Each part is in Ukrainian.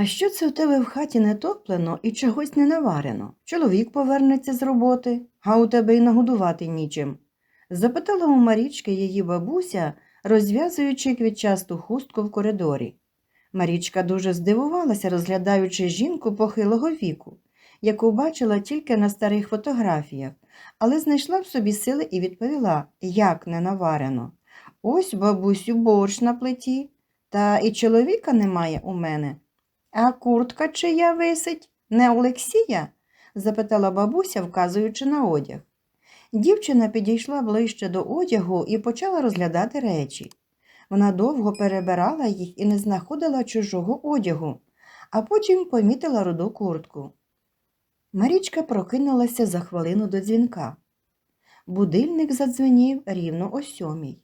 А що це у тебе в хаті не топлено і чогось не наварено? Чоловік повернеться з роботи, а у тебе й нагодувати нічим. запитала у Марічки її бабуся, розв'язуючи квітчасту хустку в коридорі. Марічка дуже здивувалася, розглядаючи жінку похилого віку, яку бачила тільки на старих фотографіях, але знайшла в собі сили і відповіла, як не наварено. Ось, бабусю, борщ на плиті, та і чоловіка немає у мене. А куртка чия висить? Не Олексія? запитала бабуся, вказуючи на одяг. Дівчина підійшла ближче до одягу і почала розглядати речі. Вона довго перебирала їх і не знаходила чужого одягу, а потім помітила руду куртку. Марічка прокинулася за хвилину до дзвінка. Будильник задзвенів рівно о сьомій.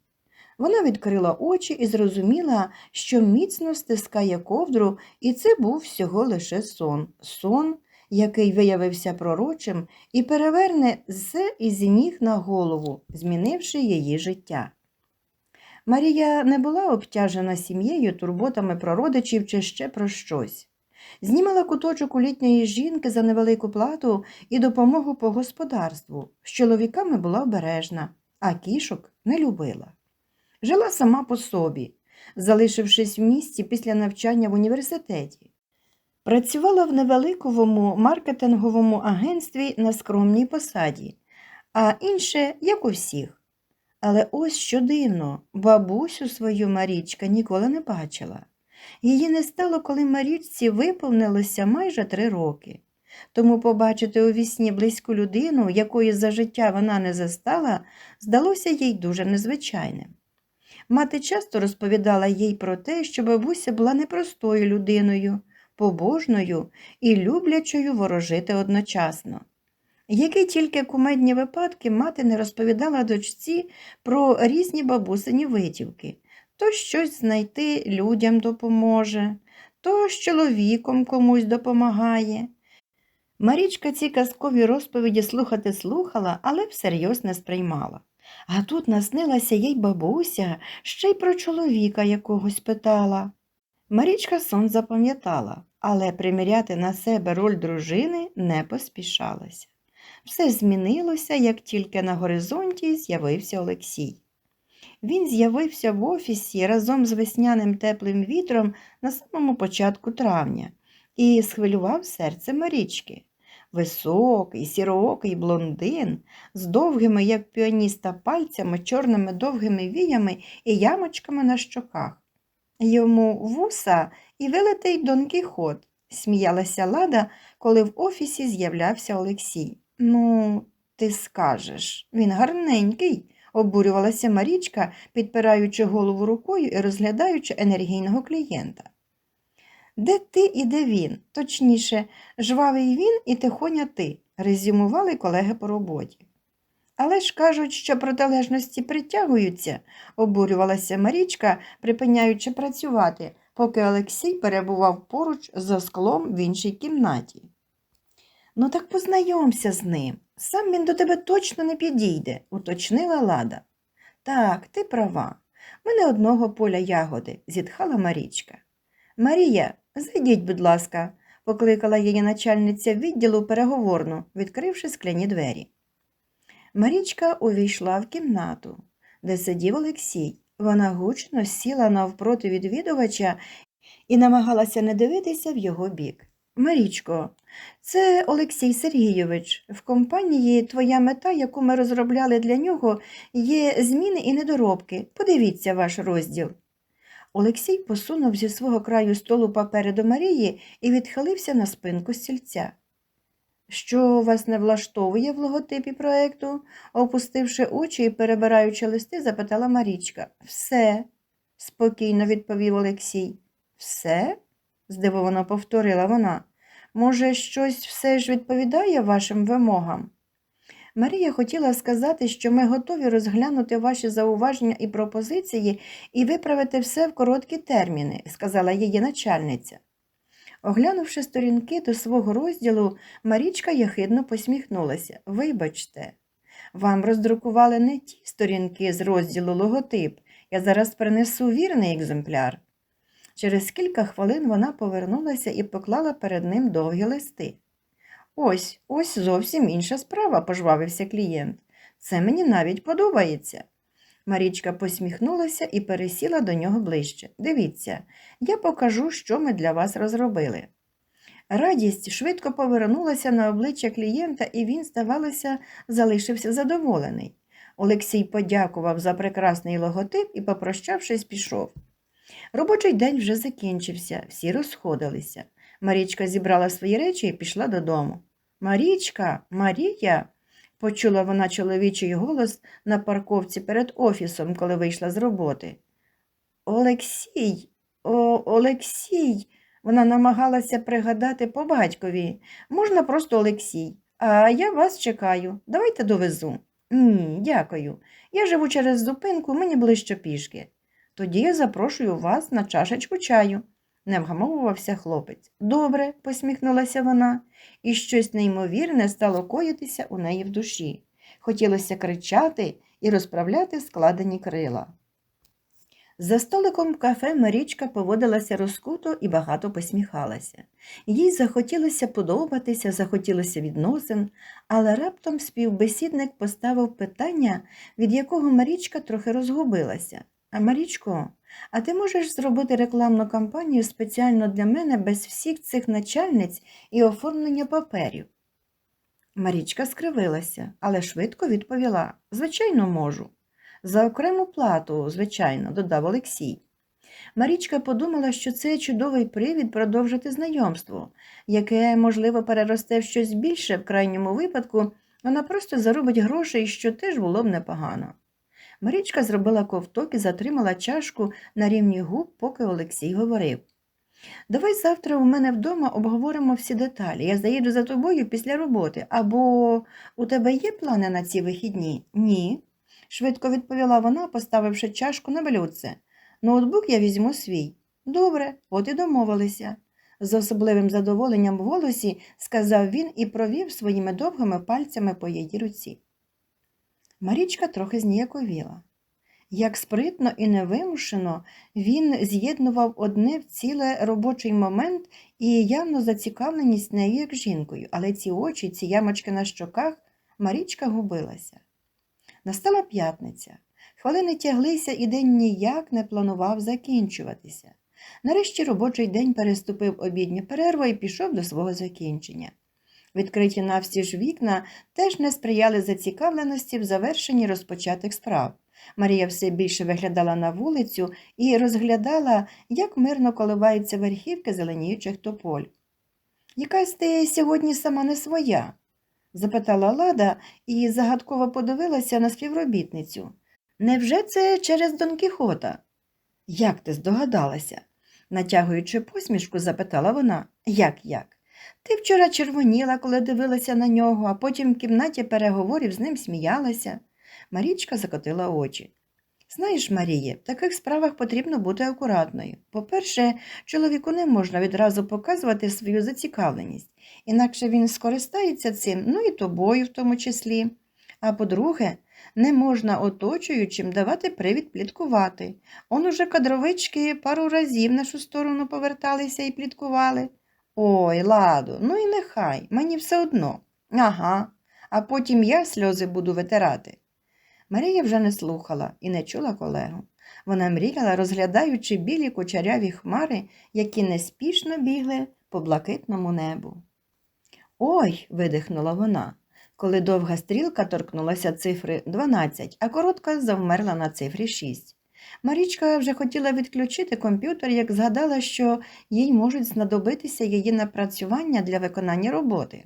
Вона відкрила очі і зрозуміла, що міцно стискає ковдру, і це був всього лише сон. Сон, який виявився пророчим і переверне все із ніг на голову, змінивши її життя. Марія не була обтяжена сім'єю, турботами про родичів чи ще про щось. Знімала куточок у літньої жінки за невелику плату і допомогу по господарству. З чоловіками була обережна, а кішок не любила. Жила сама по собі, залишившись в місті після навчання в університеті. Працювала в невеликому маркетинговому агентстві на скромній посаді, а інше, як у всіх. Але ось що дивно, бабусю свою Марічка ніколи не бачила. Її не стало, коли Марічці виповнилося майже три роки. Тому побачити у вісні близьку людину, якої за життя вона не застала, здалося їй дуже незвичайним. Мати часто розповідала їй про те, що бабуся була непростою людиною, побожною і люблячою ворожити одночасно. Які тільки кумедні випадки мати не розповідала дочці про різні бабусині витівки, то щось знайти людям допоможе, то з чоловіком комусь допомагає. Марічка ці казкові розповіді слухати слухала, але всерйоз не сприймала. А тут наснилася їй бабуся, ще й про чоловіка якогось питала. Марічка сон запам'ятала, але приміряти на себе роль дружини не поспішалася. Все змінилося, як тільки на горизонті з'явився Олексій. Він з'явився в офісі разом з весняним теплим вітром на самому початку травня і схвилював серце Марічки. Високий, сіроокий блондин з довгими, як піаніста, пальцями, чорними довгими віями і ямочками на щоках. Йому вуса і вилитий Дон Кіхот, сміялася Лада, коли в офісі з'являвся Олексій. Ну, ти скажеш, він гарненький, обурювалася Марічка, підпираючи голову рукою і розглядаючи енергійного клієнта. Де ти і де він? Точніше, жвавий він і тихоня ти, резюмували колеги по роботі. Але ж кажуть, що протилежності притягуються, обурювалася Марічка, припиняючи працювати, поки Олексій перебував поруч за склом в іншій кімнаті. Ну так познайомся з ним. Сам він до тебе точно не підійде, уточнила Лада. Так, ти права. Ми не одного поля ягоди, зітхала Марічка. Марія, зайдіть, будь ласка, покликала її начальниця відділу переговорну, відкривши скляні двері. Марічка увійшла в кімнату, де сидів Олексій. Вона гучно сіла навпроти відвідувача і намагалася не дивитися в його бік. Марічко, це Олексій Сергійович. В компанії твоя мета, яку ми розробляли для нього, є зміни і недоробки. Подивіться ваш розділ. Олексій посунув зі свого краю столу папери до Марії і відхилився на спинку стільця. Що вас не влаштовує в логотипі проекту? опустивши очі і перебираючи листи, запитала Марічка. Все, спокійно відповів Олексій. Все? здивовано повторила вона. Може, щось все ж відповідає вашим вимогам? Марія хотіла сказати, що ми готові розглянути ваші зауваження і пропозиції і виправити все в короткі терміни, сказала її начальниця. Оглянувши сторінки до свого розділу, Марічка яхидно посміхнулася. Вибачте, вам роздрукували не ті сторінки з розділу логотип. Я зараз принесу вірний екземпляр. Через кілька хвилин вона повернулася і поклала перед ним довгі листи. Ось, ось зовсім інша справа, пожвавився клієнт. Це мені навіть подобається. Марічка посміхнулася і пересіла до нього ближче. Дивіться, я покажу, що ми для вас розробили. Радість швидко повернулася на обличчя клієнта, і він, здавалося, залишився задоволений. Олексій подякував за прекрасний логотип і, попрощавшись, пішов. Робочий день вже закінчився, всі розходилися. Марічка зібрала свої речі і пішла додому. Марічка, Марія, почула вона чоловічий голос на парковці перед офісом, коли вийшла з роботи. Олексій, о, Олексій. Вона намагалася пригадати по батькові. Можна просто Олексій. А я вас чекаю. Давайте довезу. Ні, дякую. Я живу через зупинку, мені ближче пішки. Тоді я запрошую вас на чашечку чаю, не вгамовувався хлопець. Добре, посміхнулася вона, і щось неймовірне стало коїтися у неї в душі. Хотілося кричати і розправляти складені крила. За столиком кафе Марічка поводилася розкуто і багато посміхалася. Їй захотілося подобатися, захотілося відносин, але раптом співбесідник поставив питання, від якого Марічка трохи розгубилася. Марічко, а ти можеш зробити рекламну кампанію спеціально для мене без всіх цих начальниць і оформлення паперів? Марічка скривилася, але швидко відповіла Звичайно, можу. За окрему плату, звичайно, додав Олексій. Марічка подумала, що це чудовий привід продовжити знайомство, яке, можливо, переросте в щось більше, в крайньому випадку, вона просто заробить грошей, що теж було б непогано. Марічка зробила ковток і затримала чашку на рівні губ, поки Олексій говорив. Давай завтра у мене вдома обговоримо всі деталі. Я заїду за тобою після роботи. Або у тебе є плани на ці вихідні? Ні. Швидко відповіла вона, поставивши чашку на блюдце. Ноутбук я візьму свій. Добре, от і домовилися. З особливим задоволенням в голосі сказав він і провів своїми довгими пальцями по її руці. Марічка трохи зніяковіла. Як спритно і невимушено він з'єднував одне в ціле робочий момент і явну зацікавленість нею як жінкою, але ці очі, ці ямочки на щоках, Марічка губилася. Настала п'ятниця. Хвилини тяглися, і день ніяк не планував закінчуватися. Нарешті робочий день переступив обідню перерву і пішов до свого закінчення. Відкриті навстіж вікна теж не сприяли зацікавленості в завершенні розпочатих справ. Марія все більше виглядала на вулицю і розглядала, як мирно коливаються верхівки зеленіючих тополь. Якась ти сьогодні сама не своя? запитала Лада і загадково подивилася на співробітницю. Невже це через Дон Кіхота? Як ти здогадалася? натягуючи посмішку, запитала вона. Як як? Ти вчора червоніла, коли дивилася на нього, а потім в кімнаті переговорів з ним сміялася. Марічка закотила очі. Знаєш, Маріє, в таких справах потрібно бути акуратною. По-перше, чоловіку не можна відразу показувати свою зацікавленість, інакше він скористається цим, ну і тобою в тому числі. А по-друге, не можна оточуючим давати привід пліткувати. Он уже кадровички пару разів нашу сторону поверталися і пліткували. Ой, ладу, ну і нехай, мені все одно. Ага, а потім я сльози буду витирати. Марія вже не слухала і не чула колегу. Вона мріяла, розглядаючи білі кучеряві хмари, які неспішно бігли по блакитному небу. Ой, видихнула вона, коли довга стрілка торкнулася цифри 12, а коротка завмерла на цифрі 6. Марічка вже хотіла відключити комп'ютер, як згадала, що їй можуть знадобитися її напрацювання для виконання роботи.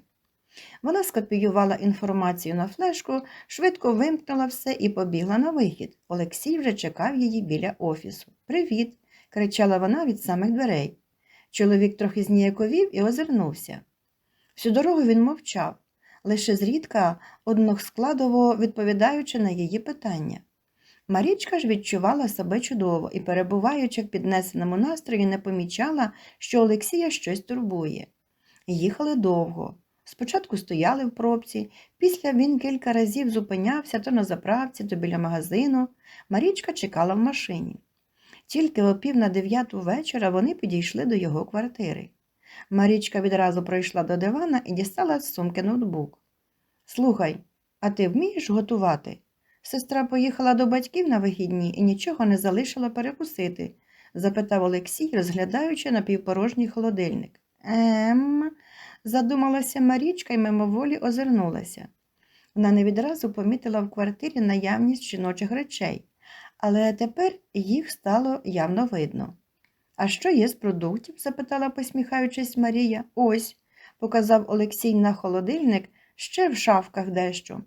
Вона скопіювала інформацію на флешку, швидко вимкнула все і побігла на вихід. Олексій вже чекав її біля офісу. Привіт! кричала вона від самих дверей. Чоловік трохи зніяковів і озирнувся. Всю дорогу він мовчав, лише зрідка односкладово відповідаючи на її питання. Марічка ж відчувала себе чудово і, перебуваючи в піднесеному настрої, не помічала, що Олексія щось турбує. Їхали довго. Спочатку стояли в пробці, після він кілька разів зупинявся то на заправці, то біля магазину. Марічка чекала в машині. Тільки о пів на дев'яту вечора вони підійшли до його квартири. Марічка відразу пройшла до дивана і дістала з сумки ноутбук. Слухай, а ти вмієш готувати? Сестра поїхала до батьків на вихідні і нічого не залишила перекусити, запитав Олексій, розглядаючи напівпорожній холодильник. Ем, задумалася Марічка і мимоволі озирнулася. Вона не відразу помітила в квартирі наявність жіночих речей, але тепер їх стало явно видно. А що є з продуктів? запитала, посміхаючись Марія. Ось, показав Олексій на холодильник, ще в шафках дещо.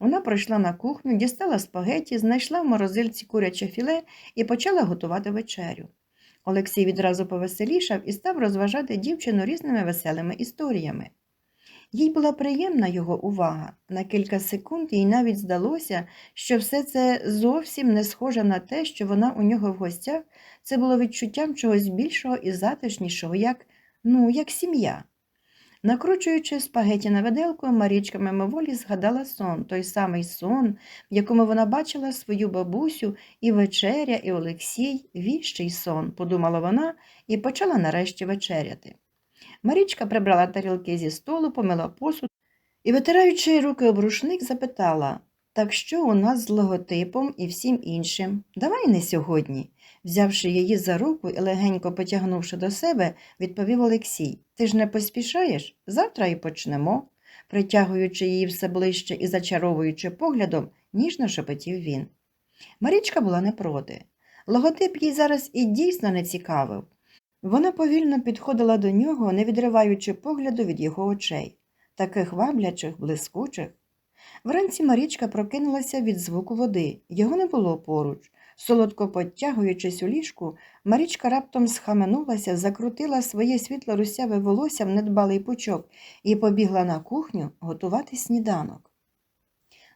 Вона пройшла на кухню, дістала спагеті, знайшла в морозильці куряче філе і почала готувати вечерю. Олексій відразу повеселішав і став розважати дівчину різними веселими історіями. Їй була приємна його увага. На кілька секунд їй навіть здалося, що все це зовсім не схоже на те, що вона у нього в гостях, це було відчуттям чогось більшого і затишнішого, як, ну, як сім'я. Накручуючи спагеті на виделку, Марічка мимоволі згадала сон, той самий сон, в якому вона бачила свою бабусю і вечеря, і Олексій, віщий сон, подумала вона і почала нарешті вечеряти. Марічка прибрала тарілки зі столу, помила посуд і, витираючи руки об рушник, запитала так що у нас з логотипом і всім іншим? Давай не сьогодні. Взявши її за руку і легенько потягнувши до себе, відповів Олексій. Ти ж не поспішаєш? Завтра і почнемо. Притягуючи її все ближче і зачаровуючи поглядом, ніжно шепотів він. Марічка була не проти. Логотип їй зараз і дійсно не цікавив. Вона повільно підходила до нього, не відриваючи погляду від його очей, таких ваблячих, блискучих. Вранці Марічка прокинулася від звуку води, його не було поруч. Солодко подтягуючись у ліжку, Марічка раптом схаменулася, закрутила своє світло русяве волосся в недбалий пучок і побігла на кухню готувати сніданок.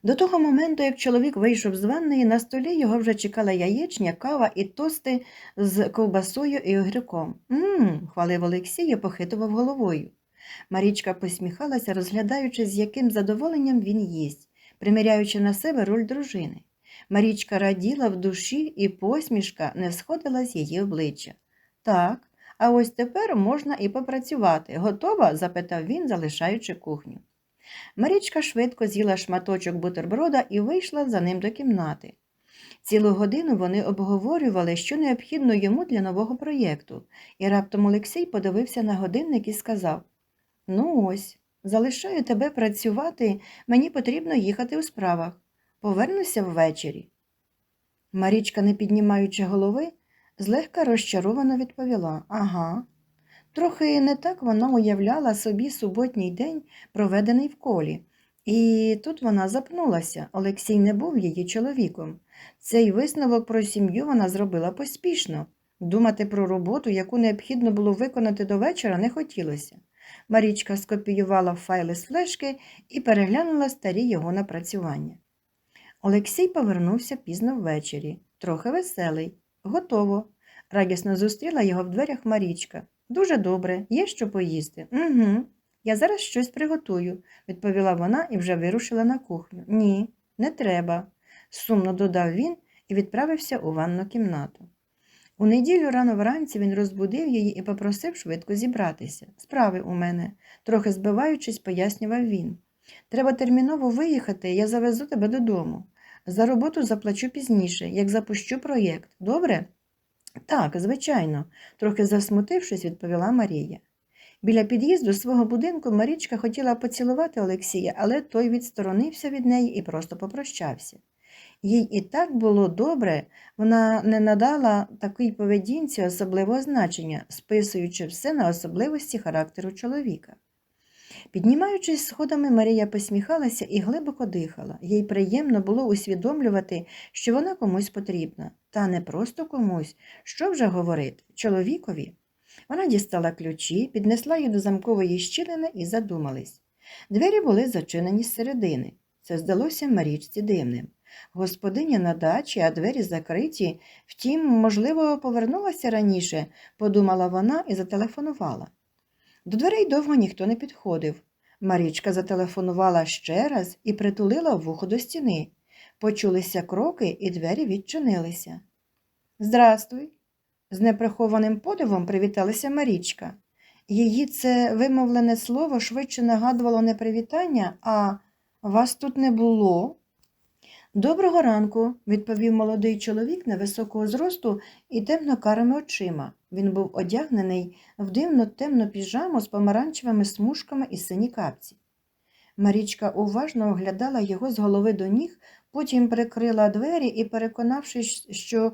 До того моменту, як чоловік вийшов з ванної, на столі його вже чекала яєчня, кава і тости з ковбасою і огірком. Мм, хвалив Олексій і похитував головою. Марічка посміхалася, розглядаючи, з яким задоволенням він їсть, приміряючи на себе роль дружини. Марічка раділа в душі, і посмішка не сходила з її обличчя. Так, а ось тепер можна і попрацювати. Готова? запитав він, залишаючи кухню. Марічка швидко з'їла шматочок бутерброда і вийшла за ним до кімнати. Цілу годину вони обговорювали, що необхідно йому для нового проєкту, і раптом Олексій подивився на годинник і сказав Ну ось, залишаю тебе працювати, мені потрібно їхати у справах. Повернуся ввечері. Марічка, не піднімаючи голови, злегка розчаровано відповіла Ага. Трохи не так вона уявляла собі суботній день, проведений в колі. І тут вона запнулася. Олексій не був її чоловіком. Цей висновок про сім'ю вона зробила поспішно. Думати про роботу, яку необхідно було виконати до вечора, не хотілося. Марічка скопіювала файли з флешки і переглянула старі його напрацювання. Олексій повернувся пізно ввечері, трохи веселий. Готово. Радісно зустріла його в дверях Марічка. Дуже добре, є що поїсти. Угу. Я зараз щось приготую, відповіла вона і вже вирушила на кухню. Ні, не треба, сумно додав він і відправився у ванну кімнату. У неділю рано вранці він розбудив її і попросив швидко зібратися. Справи у мене, трохи збиваючись, пояснював він. Треба терміново виїхати, я завезу тебе додому. За роботу заплачу пізніше, як запущу проєкт. Добре? Так, звичайно, трохи засмутившись, відповіла Марія. Біля під'їзду свого будинку Марічка хотіла поцілувати Олексія, але той відсторонився від неї і просто попрощався. Їй і так було добре, вона не надала такій поведінці особливого значення, списуючи все на особливості характеру чоловіка. Піднімаючись сходами, Марія посміхалася і глибоко дихала. Їй приємно було усвідомлювати, що вона комусь потрібна, та не просто комусь, що вже говорити, чоловікові. Вона дістала ключі, піднесла їх до замкової щілини і задумались. Двері були зачинені зсередини. Це здалося Марічці дивним. Господиня на дачі, а двері закриті. Втім, можливо, повернулася раніше, подумала вона і зателефонувала. До дверей довго ніхто не підходив. Марічка зателефонувала ще раз і притулила вухо до стіни. Почулися кроки, і двері відчинилися. Здрастуй. З неприхованим подивом привіталася Марічка. Її це вимовлене слово швидше нагадувало не привітання, а вас тут не було. Доброго ранку, відповів молодий чоловік невисокого зросту і темно-карими очима. Він був одягнений в дивну темну піжаму з помаранчевими смужками і сині капці. Марічка уважно оглядала його з голови до ніг, потім прикрила двері і, переконавшись, що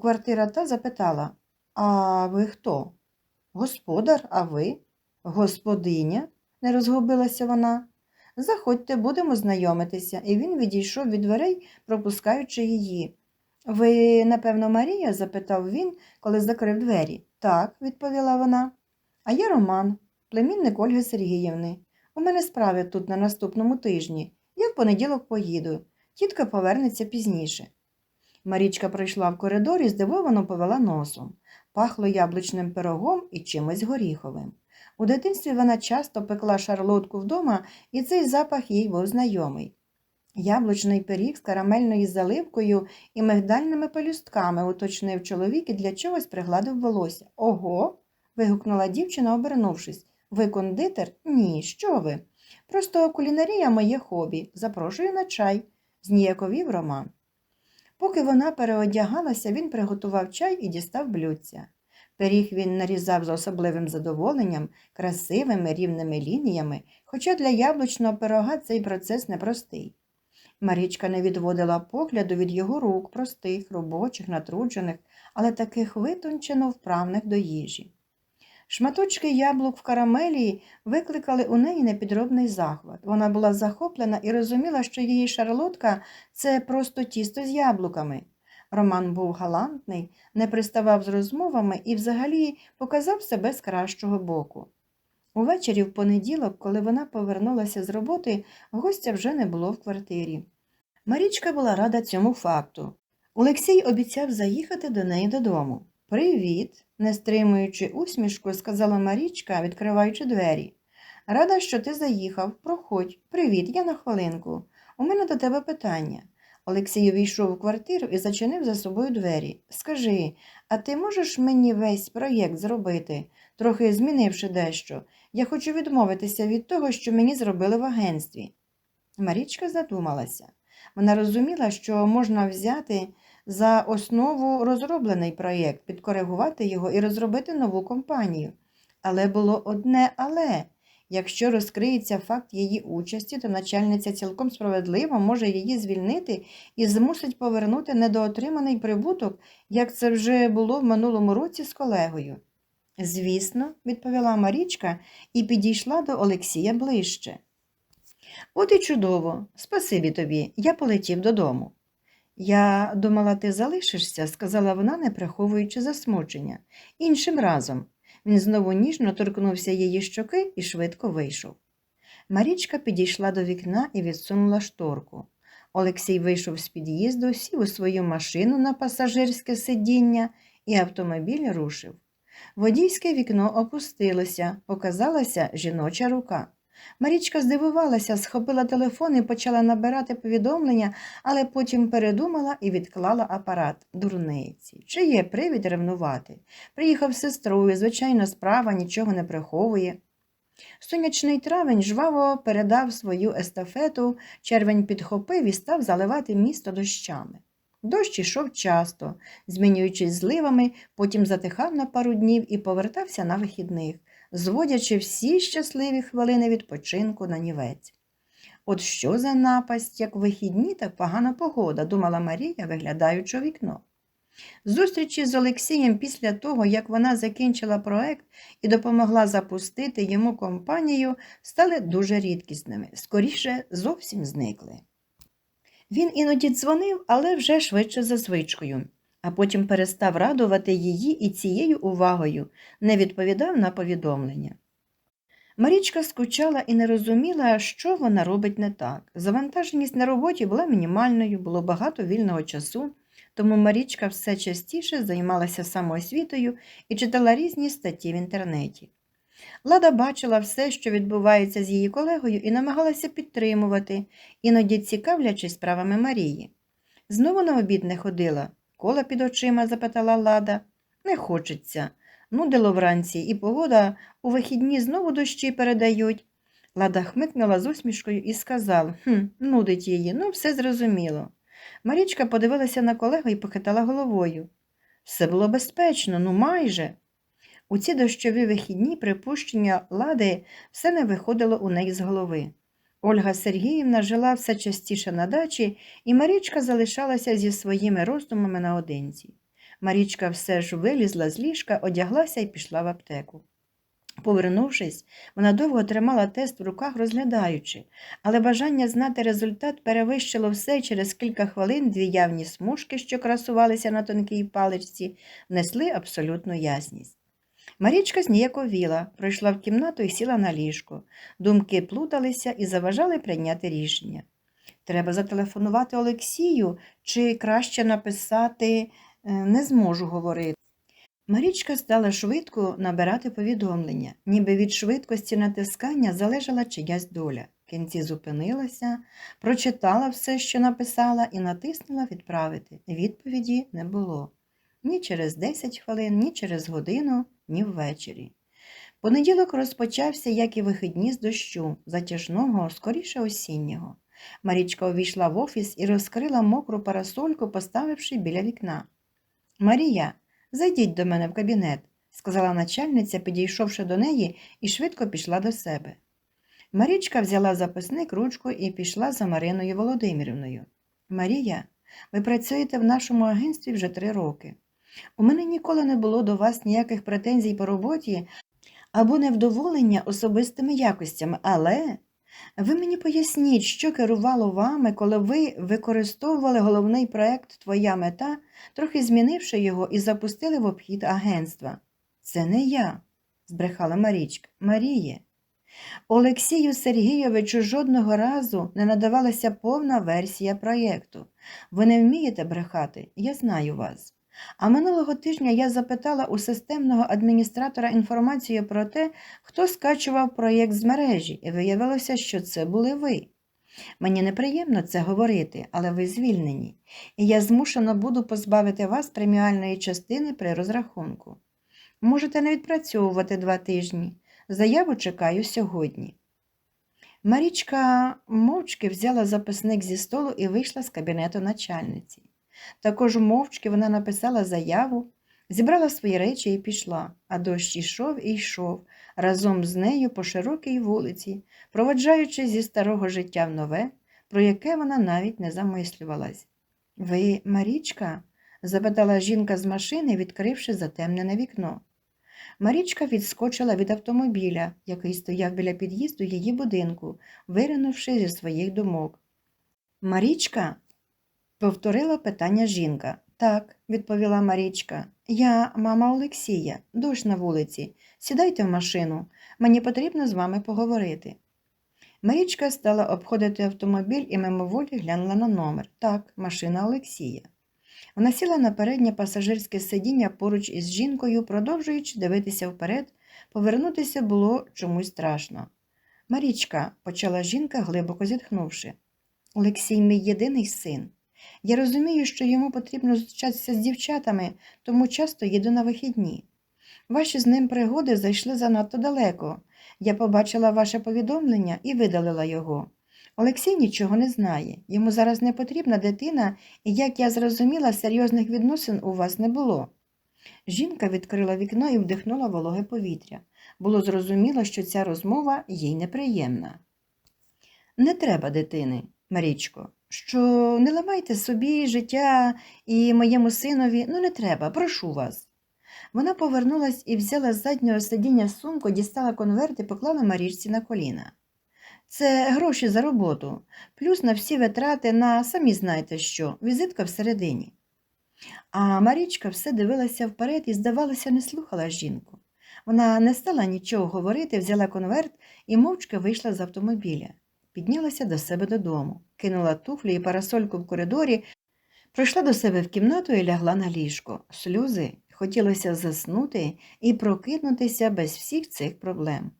квартира та, запитала А ви хто? Господар, а ви? Господиня? не розгубилася вона. Заходьте, будемо знайомитися, і він відійшов від дверей, пропускаючи її. Ви, напевно, Марія? запитав він, коли закрив двері. Так, відповіла вона. А я Роман, племінник Ольги Сергіївни. У мене справи тут на наступному тижні. Я в понеділок поїду. Тітка повернеться пізніше. Марічка пройшла в коридор і здивовано повела носом. Пахло яблучним пирогом і чимось горіховим. У дитинстві вона часто пекла шарлотку вдома, і цей запах їй був знайомий. Яблучний пиріг з карамельною заливкою і мигдальними пелюстками, уточнив чоловік і для чогось пригладив волосся. Ого. вигукнула дівчина, обернувшись. Ви кондитер? Ні, що ви? Просто кулінарія моє хобі. Запрошую на чай, зніяковів Роман. Поки вона переодягалася, він приготував чай і дістав блюдця. Пиріг він нарізав з особливим задоволенням, красивими рівними лініями, хоча для яблучного пирога цей процес непростий. Марічка не відводила погляду від його рук, простих, робочих, натруджених, але таких витончено вправних до їжі. Шматочки яблук в карамелії викликали у неї непідробний захват. Вона була захоплена і розуміла, що її шарлотка це просто тісто з яблуками. Роман був галантний, не приставав з розмовами і взагалі показав себе з кращого боку. Увечері в понеділок, коли вона повернулася з роботи, гостя вже не було в квартирі. Марічка була рада цьому факту. Олексій обіцяв заїхати до неї додому. Привіт, не стримуючи усмішку, сказала Марічка, відкриваючи двері. Рада, що ти заїхав. Проходь. Привіт, я на хвилинку. У мене до тебе питання. Олексій увійшов у квартиру і зачинив за собою двері. Скажи, а ти можеш мені весь проєкт зробити, трохи змінивши дещо? Я хочу відмовитися від того, що мені зробили в агентстві. Марічка задумалася. Вона розуміла, що можна взяти за основу розроблений проєкт, підкоригувати його і розробити нову компанію. Але було одне але. Якщо розкриється факт її участі, то начальниця цілком справедливо може її звільнити і змусить повернути недоотриманий прибуток, як це вже було в минулому році з колегою. Звісно, відповіла Марічка і підійшла до Олексія ближче. От і чудово, спасибі тобі, я полетів додому. Я думала, ти залишишся, сказала вона, не приховуючи засмучення. Іншим разом. Він знову ніжно торкнувся її щоки і швидко вийшов. Марічка підійшла до вікна і відсунула шторку. Олексій вийшов з під'їзду, сів у свою машину на пасажирське сидіння, і автомобіль рушив. Водійське вікно опустилося, показалася жіноча рука. Марічка здивувалася, схопила телефон і почала набирати повідомлення, але потім передумала і відклала апарат дурниці. Чи є привід ревнувати? Приїхав з сестрою, звичайно, справа нічого не приховує. Сонячний травень жваво передав свою естафету, червень підхопив і став заливати місто дощами. Дощ ішов часто, змінюючись зливами, потім затихав на пару днів і повертався на вихідних зводячи всі щасливі хвилини відпочинку на нівець. От що за напасть, як вихідні, так погана погода, думала Марія, виглядаючи у вікно. Зустрічі з Олексієм після того, як вона закінчила проект і допомогла запустити йому компанію, стали дуже рідкісними, скоріше зовсім зникли. Він іноді дзвонив, але вже швидше за звичкою а потім перестав радувати її і цією увагою не відповідав на повідомлення. Марічка скучала і не розуміла, що вона робить не так. Завантаженість на роботі була мінімальною, було багато вільного часу, тому Марічка все частіше займалася самоосвітою і читала різні статті в інтернеті. Лада бачила все, що відбувається з її колегою, і намагалася підтримувати, іноді цікавлячись справами Марії. Знову на обід не ходила, Кола під очима? запитала Лада. Не хочеться. Нудило вранці, і погода у вихідні знову дощі передають. Лада хмикнула з усмішкою і сказала хм, нудить її, ну все зрозуміло. Марічка подивилася на колегу і похитала головою. Все було безпечно, ну майже. У ці дощові вихідні припущення лади все не виходило у неї з голови. Ольга Сергіївна жила все частіше на дачі, і Марічка залишалася зі своїми роздумами наодинці. Марічка все ж вилізла з ліжка, одяглася і пішла в аптеку. Повернувшись, вона довго тримала тест в руках, розглядаючи, але бажання знати результат перевищило все і через кілька хвилин дві явні смужки, що красувалися на тонкій паличці, внесли абсолютну ясність. Марічка зніяковіла, пройшла в кімнату і сіла на ліжко. Думки плуталися і заважали прийняти рішення. Треба зателефонувати Олексію чи краще написати «Е, не зможу говорити. Марічка стала швидко набирати повідомлення, ніби від швидкості натискання залежала чиясь доля. В кінці зупинилася, прочитала все, що написала, і натиснула відправити. Відповіді не було. Ні через 10 хвилин, ні через годину, ні ввечері. Понеділок розпочався, як і вихідні з дощу, затяжного, скоріше осіннього. Марічка увійшла в офіс і розкрила мокру парасольку, поставивши біля вікна. Марія, зайдіть до мене в кабінет, сказала начальниця, підійшовши до неї, і швидко пішла до себе. Марічка взяла записник ручку і пішла за Мариною Володимирівною. Марія, ви працюєте в нашому агентстві вже три роки. У мене ніколи не було до вас ніяких претензій по роботі або невдоволення особистими якостями, але ви мені поясніть, що керувало вами, коли ви використовували головний проект Твоя мета, трохи змінивши його і запустили в обхід агентства. Це не я, збрехала Марічка. Маріє. Олексію Сергійовичу жодного разу не надавалася повна версія проєкту. Ви не вмієте брехати, я знаю вас. А минулого тижня я запитала у системного адміністратора інформацію про те, хто скачував проєкт з мережі, і виявилося, що це були ви. Мені неприємно це говорити, але ви звільнені, і я змушена буду позбавити вас преміальної частини при розрахунку. Можете не відпрацьовувати два тижні. Заяву чекаю сьогодні. Марічка мовчки взяла записник зі столу і вийшла з кабінету начальниці. Також мовчки вона написала заяву, зібрала свої речі і пішла, а дощ ішов і йшов разом з нею по широкій вулиці, проводжаючи зі старого життя в нове, про яке вона навіть не замислювалась. Ви, Марічка? запитала жінка з машини, відкривши затемнене вікно. Марічка відскочила від автомобіля, який стояв біля під'їзду її будинку, виринувши зі своїх думок. Марічка? Повторила питання жінка. Так, відповіла Марічка. Я мама Олексія, дощ на вулиці. Сідайте в машину. Мені потрібно з вами поговорити. Марічка стала обходити автомобіль і мимоволі глянула на номер. Так, машина Олексія. Вона сіла на переднє пасажирське сидіння поруч із жінкою, продовжуючи дивитися вперед, повернутися було чомусь страшно. Марічка, почала жінка, глибоко зітхнувши. Олексій мій єдиний син. Я розумію, що йому потрібно зустрічатися з дівчатами, тому часто їду на вихідні. Ваші з ним пригоди зайшли занадто далеко. Я побачила ваше повідомлення і видалила його. Олексій нічого не знає. Йому зараз не потрібна дитина, і, як я зрозуміла, серйозних відносин у вас не було. Жінка відкрила вікно і вдихнула вологе повітря. Було зрозуміло, що ця розмова їй неприємна. Не треба дитини, Марічко, що не ламайте собі життя і моєму синові, ну не треба, прошу вас. Вона повернулась і взяла з заднього сидіння сумку, дістала конверт і поклала Марічці на коліна. Це гроші за роботу, плюс на всі витрати на самі знаєте що, візитка всередині. А Марічка все дивилася вперед і, здавалося, не слухала жінку. Вона не стала нічого говорити, взяла конверт і мовчки вийшла з автомобіля, піднялася до себе додому, кинула туфлі і парасольку в коридорі, пройшла до себе в кімнату і лягла на ліжко. Сльози хотілося заснути і прокинутися без всіх цих проблем.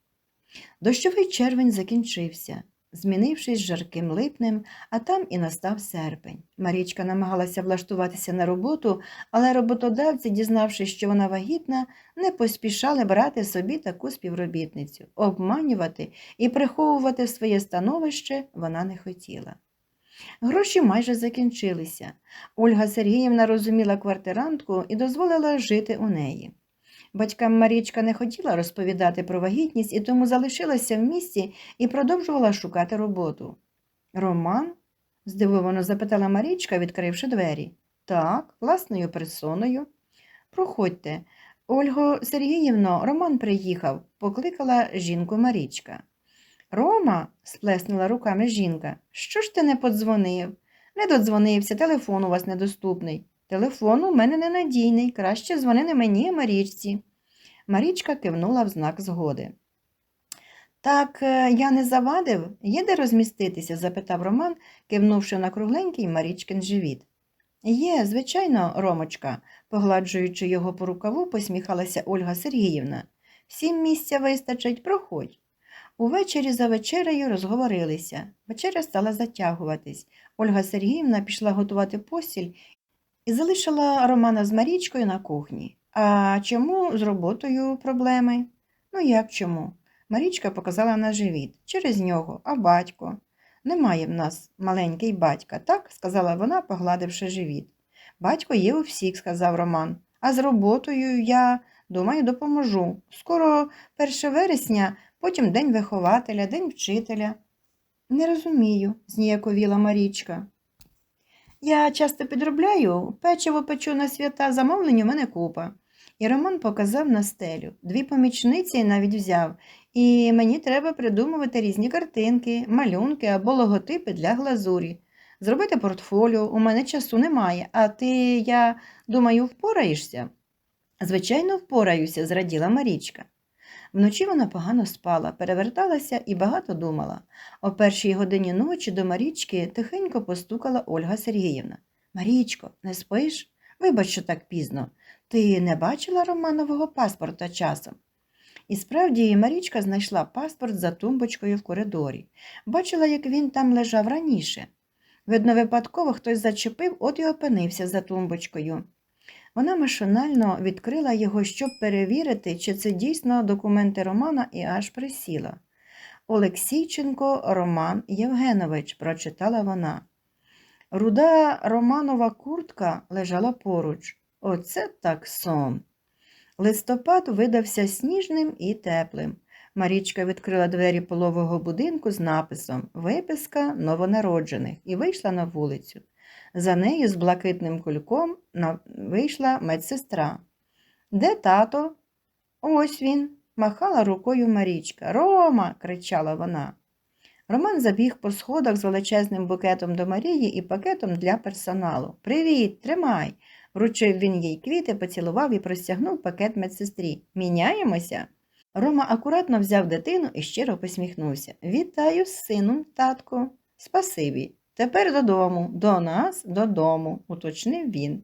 Дощовий червень закінчився. Змінившись жарким липнем, а там і настав серпень. Марічка намагалася влаштуватися на роботу, але роботодавці, дізнавшись, що вона вагітна, не поспішали брати собі таку співробітницю. Обманювати і приховувати своє становище вона не хотіла. Гроші майже закінчилися. Ольга Сергіївна розуміла квартирантку і дозволила жити у неї. Батькам Марічка не хотіла розповідати про вагітність і тому залишилася в місті і продовжувала шукати роботу. Роман? здивовано запитала Марічка, відкривши двері. Так, власною персоною. Проходьте. Ольго Сергіївно, Роман приїхав, покликала жінку Марічка. Рома, сплеснула руками жінка, що ж ти не подзвонив? Не додзвонився, телефон у вас недоступний. Телефон у мене ненадійний, краще дзвони не мені, а Марічці. Марічка кивнула в знак згоди. Так, е, я не завадив, є де розміститися? запитав Роман, кивнувши на кругленький Марічкин живіт. Є, звичайно, Ромочка, погладжуючи його по рукаву, посміхалася Ольга Сергіївна. Всім місця вистачить, проходь. Увечері за вечерею розговорилися. Вечеря стала затягуватись. Ольга Сергіївна пішла готувати постіль і залишила Романа з Марічкою на кухні. А чому з роботою проблеми? Ну як чому? Марічка показала на живіт. Через нього, а батько. Немає в нас маленький батька, так? сказала вона, погладивши живіт. Батько є у всіх, сказав Роман. А з роботою я, думаю, допоможу. Скоро 1 вересня, потім день вихователя, день вчителя. Не розумію, зніяковіла Марічка. Я часто підробляю, печиво печу на свята, замовлень у мене купа. І Роман показав на стелю. Дві помічниці навіть взяв, і мені треба придумувати різні картинки, малюнки або логотипи для глазурі. Зробити портфоліо, у мене часу немає, а ти, я думаю, впораєшся? Звичайно, впораюся, зраділа Марічка. Вночі вона погано спала, переверталася і багато думала. О першій годині ночі до Марічки тихенько постукала Ольга Сергіївна. Марічко, не спиш? Вибач, що так пізно. Ти не бачила Романового паспорта часом? І справді Марічка знайшла паспорт за тумбочкою в коридорі. Бачила, як він там лежав раніше. Видно, випадково хтось зачепив, от і опинився за тумбочкою. Вона машинально відкрила його, щоб перевірити, чи це дійсно документи Романа, і аж присіла. Олексійченко Роман Євгенович, прочитала вона. Руда Романова куртка лежала поруч. Оце так сон. Листопад видався сніжним і теплим. Марічка відкрила двері полового будинку з написом Виписка новонароджених і вийшла на вулицю. За нею з блакитним кульком вийшла медсестра. Де тато? Ось він, махала рукою Марічка. Рома. кричала вона. Роман забіг по сходах з величезним букетом до Марії і пакетом для персоналу. Привіт, тримай. Вручив він їй квіти, поцілував і простягнув пакет медсестрі. Міняємося? Рома акуратно взяв дитину і щиро посміхнувся. Вітаю з сином, татку. Спасибі. Тепер додому, до нас, додому, уточнив він.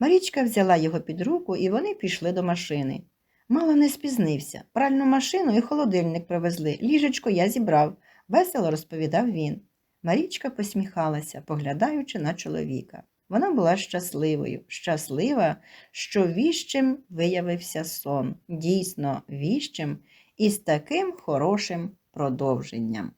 Марічка взяла його під руку, і вони пішли до машини. Мало не спізнився. Пральну машину і холодильник привезли. Ліжечко я зібрав, весело розповідав він. Марічка посміхалася, поглядаючи на чоловіка. Вона була щасливою, щаслива, що віщим виявився сон, дійсно віщим і з таким хорошим продовженням.